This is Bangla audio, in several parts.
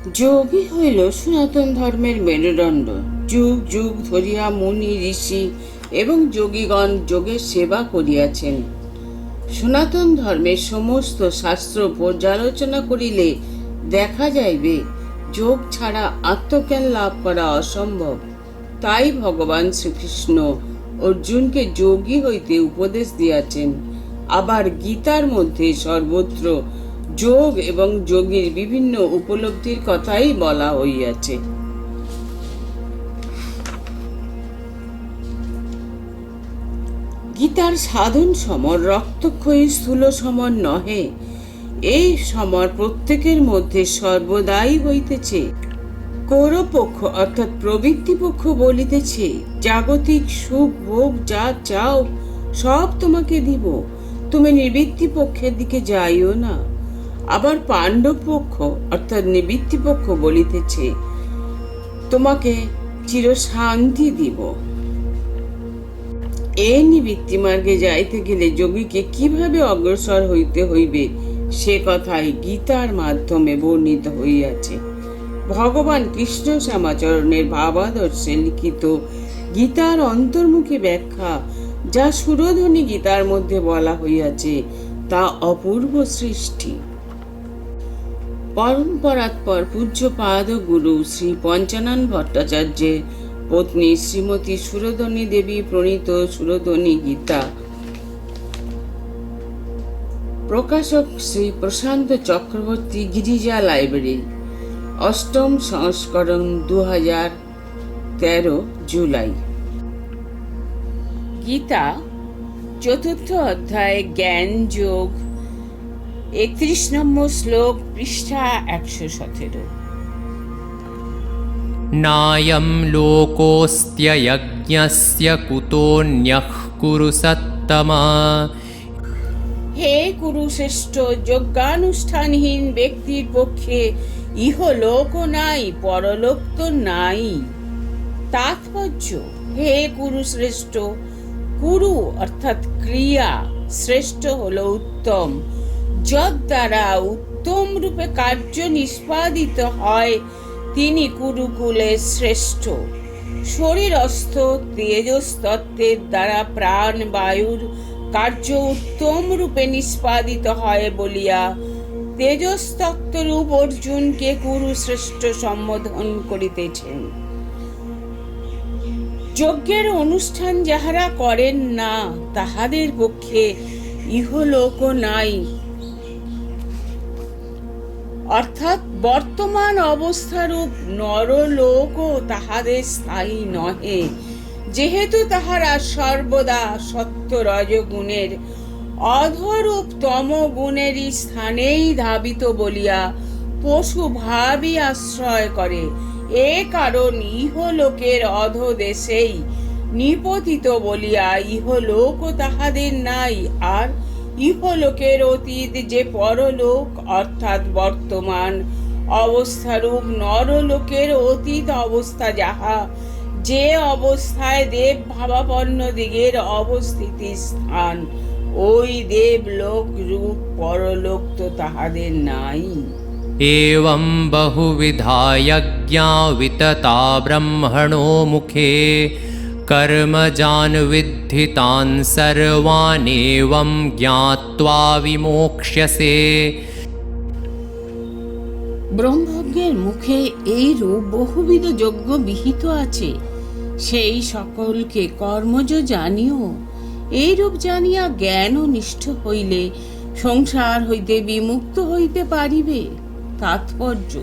যোগী হইল সনাতন ধর্মের মেরুদণ্ড। যুগ যুগ ধরিয়া মুনি, ঋষি এবং যোগীগণ যোগের সেবা করিয়াছেন। সনাতন ধর্মের সমস্ত শাস্ত্র পর্যালোচনা করিলে দেখা যাইবে, যোগ ছাড়া আত্মজ্ঞান লাভ করা অসম্ভব। তাই ভগবান শ্রীকৃষ্ণ অর্জুনকে যোগী হইতে উপদেশ দিয়াছেন। আবার গীতার মধ্যে সর্বত্র যোগ এবং যোগীর বিভিন্ন উপলব্ধির কথাই বলা হইয়াছে। গীতার সাধন সমর, রক্তক্ষয়ী স্থূল সমর নহে। এই সমর প্রত্যেকের মধ্যে সর্বদাই হইতেছে। কৌরপক্ষ অর্থাৎ প্রবৃত্তি পক্ষ বলিতেছে, জাগতিক সুখ, ভোগ, যা চাও সব তোমাকে দিব। তুমি নিবৃত্তি পক্ষের দিকে যাইও না। আবার পাণ্ডব পক্ষ অর্থাৎ নিবৃত্তি পক্ষ বলিতেছে, তোমাকে চির শান্তি দিব। এই নিবৃত্তি মার্গে যাইতে গেলে যোগীকে কীভাবে অগ্রসর হইতে হইবে, সে কথাই গীতার মাধ্যমে বর্ণিত হইয়াছে। ভগবান কৃষ্ণ শ্যামাচরণের ভাবাদর্শে লিখিত গীতার অন্তর্মুখী ব্যাখ্যা যা সুরধ্বনি গীতার মধ্যে বলা হইয়াছে, তা অপূর্ব সৃষ্টি। পরম্পরাৎপর পূজ্যপাদ গুরু শ্রী পঞ্চানন ভট্টাচার্যের পত্নী শ্রীমতী সুরধনী দেবী প্রণীত সুরধনী গীতা। প্রকাশক শ্রী প্রশান্ত চক্রবর্তী গিরিজা লাইব্রেরি, অষ্টম সংস্করণ দু হাজার তেরো জুলাই। গীতা, চতুর্থ অধ্যায়, জ্ঞান, যোগ একত্রিশ নম্বর শ্লোক পৃষ্ঠা একশো সতেরো। নায়ম লোকস্ত্যযজ্ঞস্য কুতোন্যঃ কুরু সত্তমা। হে কুরুশ্রেষ্ঠ যজ্ঞানুষ্ঠানহীন ব্যক্তির পক্ষে ইহলোক নাই পরলোক তো নাই। তাৎপর্য হে কুরুশ্রেষ্ঠ কুরু অর্থাৎ ক্রিয়া শ্রেষ্ঠ হল উত্তম। যদ দ্বারা উত্তম রূপে কার্য নিষ্পাদিত হয়, তিনি কুরুকুলের শ্রেষ্ঠ। শরীরস্থ তেজস্তত্ত্বের দ্বারা প্রাণ বায়ুর কার্য উত্তম রূপে নিষ্পাদিত হয় বলিয়া তেজস্তত্ত্বরূপ অর্জুনকে কুরুশ্রেষ্ঠ সম্বোধন করিতেছেন। যজ্ঞের অনুষ্ঠান যাহারা করেন না, তাহাদের পক্ষে ইহলোক নাই। অর্থাৎ বর্তমান অবস্থারূপ নরলোকও তাহাদের স্থায়ী নহে। যেহেতু তাহারা সর্বদা সত্য রজগুণের অধরূপ তম গুণেরই স্থানেই ধাবিত বলিয়া পশু ভাবই আশ্রয় করে। এ কারণ ইহলোকের অধদেশেই নিপতিত বলিয়া ইহলোক তাহাদের নাই, আর ইহলোকের অতীত যে পরলোক অর্থাৎ বর্তমান অবস্থারূপ নরলোকের অতীত অবস্থা যাহা যে অবস্থায় দেব ভাবাপন্ন দিগের অবস্থিতি স্থান ওই দেব লোক রূপ পরলোক তো তাহাদের নাই एवं बहुविधा यज्ञा वितता ब्रह्मणो मुखे कर्मजान् विद्धि तान् सर्वानेवं ज्ञात्वा विमोक्ष्यसे ব্রহ্মজ্ঞের মুখে এই রূপ বহুবিধ যজ্ঞ বিহিত আছে সেই সকলকে কর্মজ জানিও এই রূপ জানিয়া জ্ঞান ও নিষ্ঠ হইলে সংসার হইতে বিমুক্ত হইতে পারিবে তাৎপর্য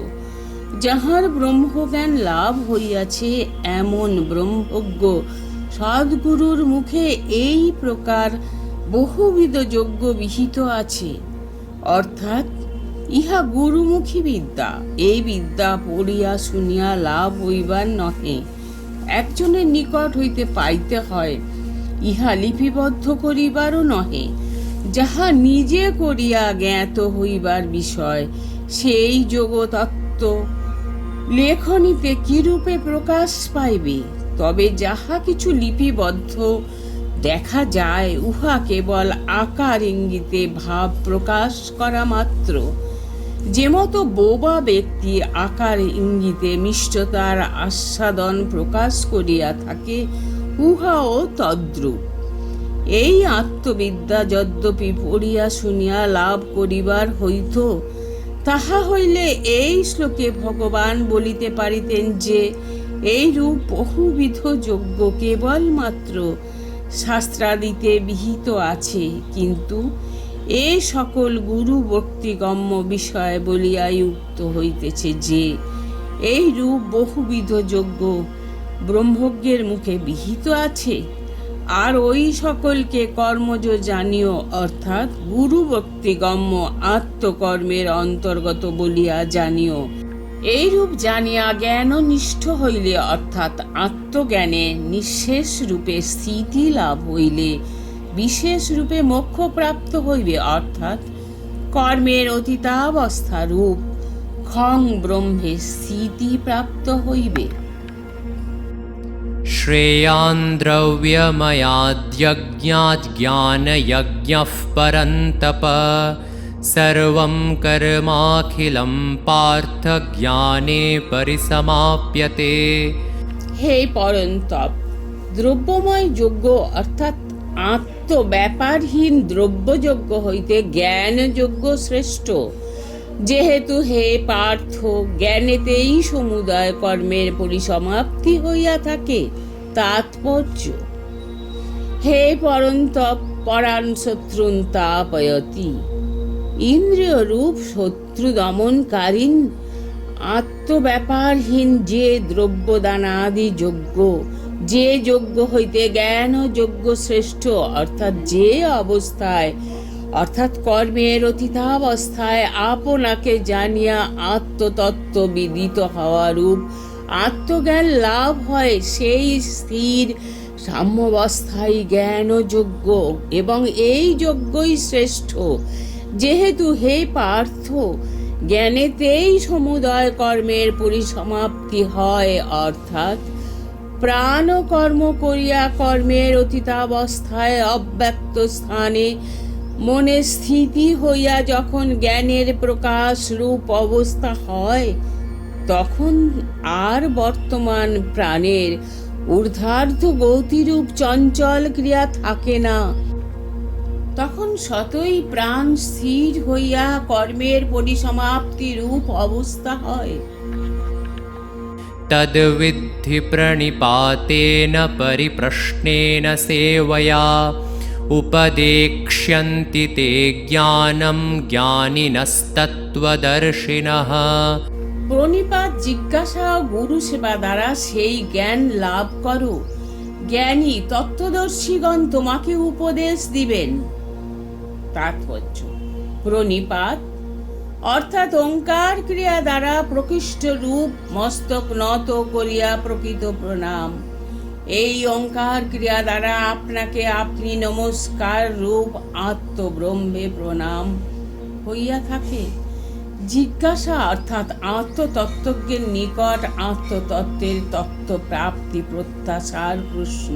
যাহার ব্রহ্মজ্ঞান লাভ হইয়াছে এমন ব্রহ্মজ্ঞ সদ্গুরুর মুখে এই প্রকার বহুবিধ যজ্ঞ বিহিত আছে। অর্থাৎ ইহা গুরুমুখী বিদ্যা এই বিদ্যা পড়িয়া শুনিয়া লাভ হইবার নহে। একজনের নিকট হইতে পাইতে হয়, ইহা লিপিবদ্ধ করিবারও নহে। যাহা নিজে করিয়া জ্ঞাত হইবার বিষয়, সেই যোগতত্ত্ব লেখনীতে কিরূপে প্রকাশ পাইবে? তবে যাহা কিছু লিপিবদ্ধ, দেখা যায়, উহা কেবল আকার ইঙ্গিতে ভাব প্রকাশ করা মাত্র। যে মতো বোবা ব্যক্তি আকার ইঙ্গিতে মিষ্টতার আস্বাদন প্রকাশ করিয়া থাকে, উহাও তদ্রূপ। এই আত্মবিদ্যা যদ্যপি পড়িয়া শুনিয়া লাভ করিবার হইত তাহা হইলে এই শ্লোকে ভগবান বলিতে পারিতেন যে এই রূপ বহুবিধ যোগ্য কেবলমাত্র শাস্ত্রাদিতে বিহিত আছে। কিন্তু এ সকল গুরু ভক্তিগম্য বিষয় বলিয়া উক্ত হইতেছে যে এই রূপ বহুবিধ যোগ্য ব্রহ্মজ্ঞের মুখে বিহিত আছে। আর ওই সকলকে কর্মজ জানিও, অর্থাৎ গুরু ভক্তিগম্য আত্মকর্মের অন্তর্গত বলিয়া জানিও। এইরূপ জানিয়া জ্ঞান নিষ্ঠ হইলে, অর্থাৎ আত্মজ্ঞানে নিঃশেষ রূপে স্থিতি লাভ হইলে, বিশেষ রূপে মোক্ষ প্রাপ্ত হইবে, অর্থাৎ কর্মের অতীতাবস্থা রূপ খং ব্রহ্মে স্থিতি প্রাপ্ত হইবে। श्रेयान् द्रव्यमयाद्यज्ञाज्ञानयज्ञः परन्तप सर्वं कर्माखिलं पार्थ ज्ञाने परिसमाप्यते হে পরন্তপ দ্রব্যময় যজ্ঞ অর্থাৎ আত্মব্যাপারহীন দ্রব্যযজ্ঞ হইতে জ্ঞানযজ্ঞ শ্রেষ্ঠ যেহেতু হে পার্থ জ্ঞানেতেই সমুদয় কর্মের পরিসমাপ্তি হইয়া থাকে তাৎপর্য। হে পরন্তপ পরাণ শত্রুন তাপয়তি ইন্দ্রিয় রূপ শত্রু দমনকারীন আত্মব্যাপারহীন যে দ্রব্যদানাদি যোগ্য, যে যোগ্য হইতে জ্ঞান ও যোগ্য শ্রেষ্ঠ, অর্থাৎ যে অবস্থায়, অর্থাৎ কর্মের অতীতাবস্থায়, আপনাকে জানিয়া আত্মতত্ত্ব বিদিত হওয়া রূপ আত্মজ্ঞান লাভ হয় সেই স্থির সাম্যবস্থায় জ্ঞানযোগ্য এবং এই যোগ্যই শ্রেষ্ঠ। যেহেতু হে পার্থ, জ্ঞানেতেই সমুদয় কর্মের পরিসমাপ্তি হয়, অর্থাৎ প্রাণ কর্ম করিয়া কর্মের অতীতাবস্থায় অব্যক্ত স্থানে মনে স্থিতি হইয়া যখন জ্ঞানের প্রকাশ রূপ অবস্থা হয় তখন আর বর্তমান প্রাণের ঊর্ধ্বার্ধ গৌতিরূপ চঞ্চল ক্রিয়া থাকে না। তখন শতই প্রাণ স্থির হইয়া কর্মের পরিসমাপ্তি রূপ অবস্থা হয়। তদ্বিদ্ধি প্রণিপাতেন পরিপ্রশ্নেন সেবয়া উপদেক্ষ্যন্তি তে জ্ঞানম জ্ঞানিনস্তত্ত্বদর্শিনঃ প্রণিপাত জিজ্ঞাসা গুরু সেবা দ্বারা সেই জ্ঞান লাভ করো। জ্ঞানী তত্ত্বদর্শীগণ তোমাকে উপদেশ দিবেন। তাৎপর্য। প্রণিপাত অর্থাৎ ওঙ্কার ক্রিয়া দ্বারা প্রকৃষ্ট রূপ মস্তক নত করিয়া প্রকৃত প্রণাম। এই ওঙ্কার ক্রিয়া দ্বারা আপনাকে আপনি নমস্কার রূপ আত্মব্রহ্মে প্রণাম হইয়া থাকে। জিজ্ঞাসা অর্থাৎ আত্মতত্ত্বজ্ঞের নিকট আত্মতত্ত্বের তত্ত্ব প্রাপ্তি প্রত্যাশার প্রশ্ন।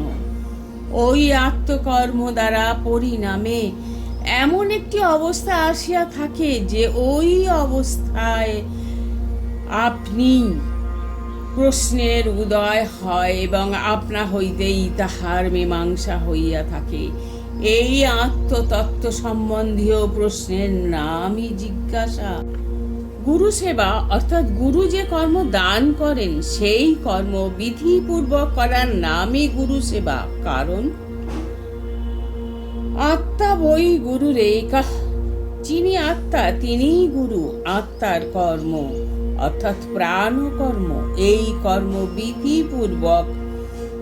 ওই আত্মকর্ম দ্বারা পরিণামে এমন একটি অবস্থা আসিয়া থাকে যে ওই অবস্থায় আপনি প্রশ্নের উদয় হয় এবং আপনা হইতেই তাহার মীমাংসা হইয়া থাকে। এই আত্মতত্ত্ব সম্বন্ধীয় প্রশ্নের নামই জিজ্ঞাসা। গুরু সেবা, অর্থাৎ গুরু যে কর্ম দান করেন, সেই কর্ম বিধিপূর্বক করার নামই গুরু সেবা। কারণ, আত্মা বই গুরু রেখা যিনি আত্মা, তিনিই গুরু, আত্মার কর্ম, অর্থাৎ প্রাণ কর্ম এই কর্ম বিধিপূর্বক,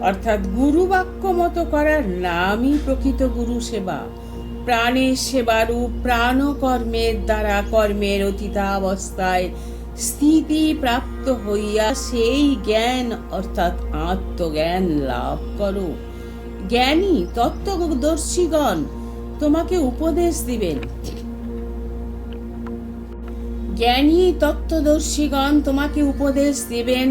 অর্থাৎ গুরু বাক্য মতো করার নামই প্রকৃত গুরু সেবা। প্রাণের সেবারূপ প্রাণ কর্মের দ্বারা কর্মের অতীতাবস্থায় স্থিতি প্রাপ্ত হইয়া সেই জ্ঞান অর্থাৎ আত্মজ্ঞান লাভ করো। জ্ঞানী তত্ত্বদর্শীগণ তোমাকে উপদেশ দিবেন। জ্ঞানী তত্ত্বদর্শীগণ তোমাকে উপদেশ দিবেন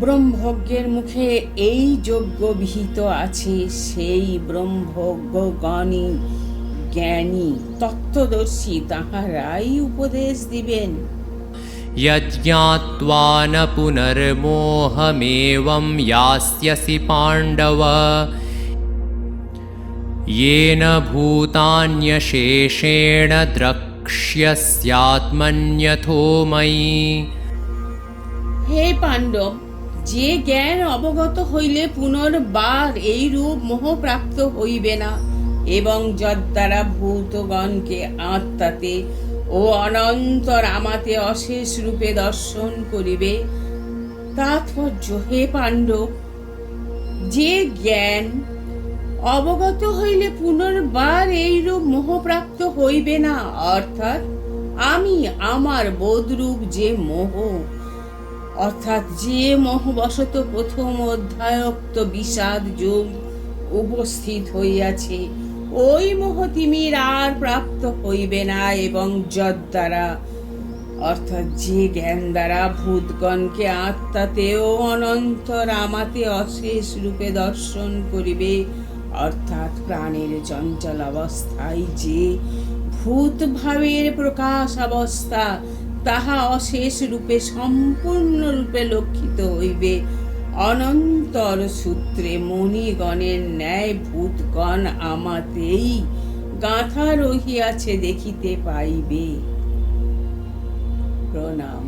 ব্রহ্মজ্ঞের মুখে এই যজ্ঞ বিহিত আছে সেই ব্রহ্মজ্ঞগণই জ্ঞানী তত্ত্বদর্শী তাহারাই উপদেশ দিবেন यज्ञात्वा न पुनर्मोहमेवं यास्यसि पाण्डव येन भूतान्यशेषेण द्रक्ष्यस्यात्मन्यथो मयि হে পাণ্ডব যে জ্ঞান অবগত হইলে পুনর্বার এই রূপ মোহপ্রাপ্ত হইবে না, এবং যদ্বারা ভূতগণকে আত্মাতে ও অনন্তর আমাতে অশেষ রূপে দর্শন করিবে, তাৎপর্য হে পাণ্ডব, যে জ্ঞান অবগত হইলে পুনর্বার এই রূপ মোহপ্রাপ্ত হইবে না, অর্থাৎ আমি আমার বোধরূপ যে মোহ অর্থাৎ যে মোহবশত প্রথম অধ্যায়োক্ত বিষাদ যোগ উপস্থিত হইয়াছে, ওই মোহ তিমির আর প্রাপ্ত হইবে না এবং যদ্বারা অর্থাৎ যে জ্ঞান দ্বারা ভূতগণকে আত্মাতেও অনন্তর আমাতে অশেষ রূপে দর্শন করিবে, অর্থাৎ প্রাণের চঞ্চল অবস্থায় যে ভূত ভাবের প্রকাশ অবস্থা তাহা অশেষ রূপে সম্পূর্ণ রূপে লক্ষিত হইবে। অনন্তর সূত্রে মণিগণের ন্যায় ভূতগণ আমাতেই গাঁথা রহিয়াছে দেখিতে পাইবে। প্রণাম।